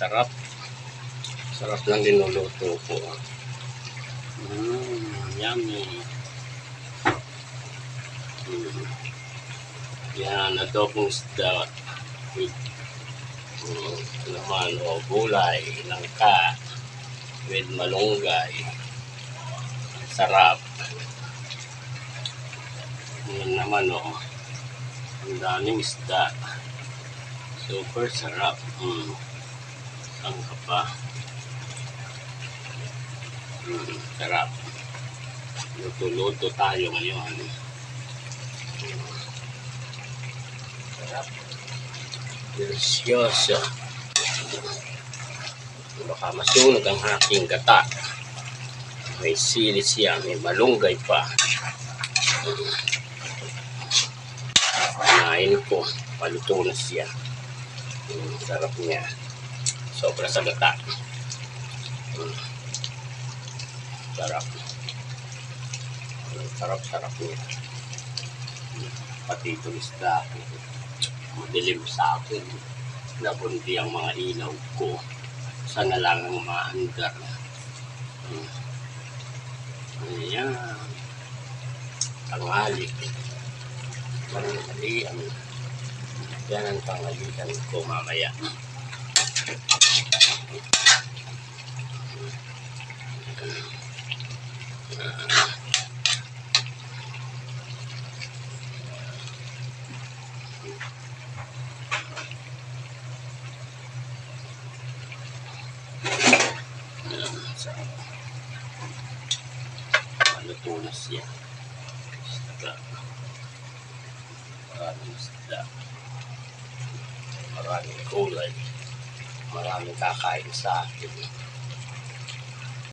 Sarap. Sarap ng linuluto ko. Mmm, yummy. Mm. Yan, adobong isda. With, mm, naman, o gulay, langka, with malunggay. Sarap. Yan naman, o. Ang daming isda. Super sarap. Mm. Ang ka pa. Mm, sarap. Luto-luto tayo ngayon. Sarap. Delicioso. Baka masunog ang aking gata. May sili siya, may malunggay pa. Kinain ko. Paluto na siya. Mm, sarap niya. Sobra sa gata. Mm. Sarap. Mm, Sarap-sarap niya. Pati itong isda. Madilim sa akin. Nabundi ang mga ilaw ko. Sana lang ang maandar. Mm. Ayan. Tanghali. Tanghalian. Yan ang tanghalian ko mamaya. Maluto na siya. Isda. Maraming isda. Maraming kulay. Maraming kakain sa akin.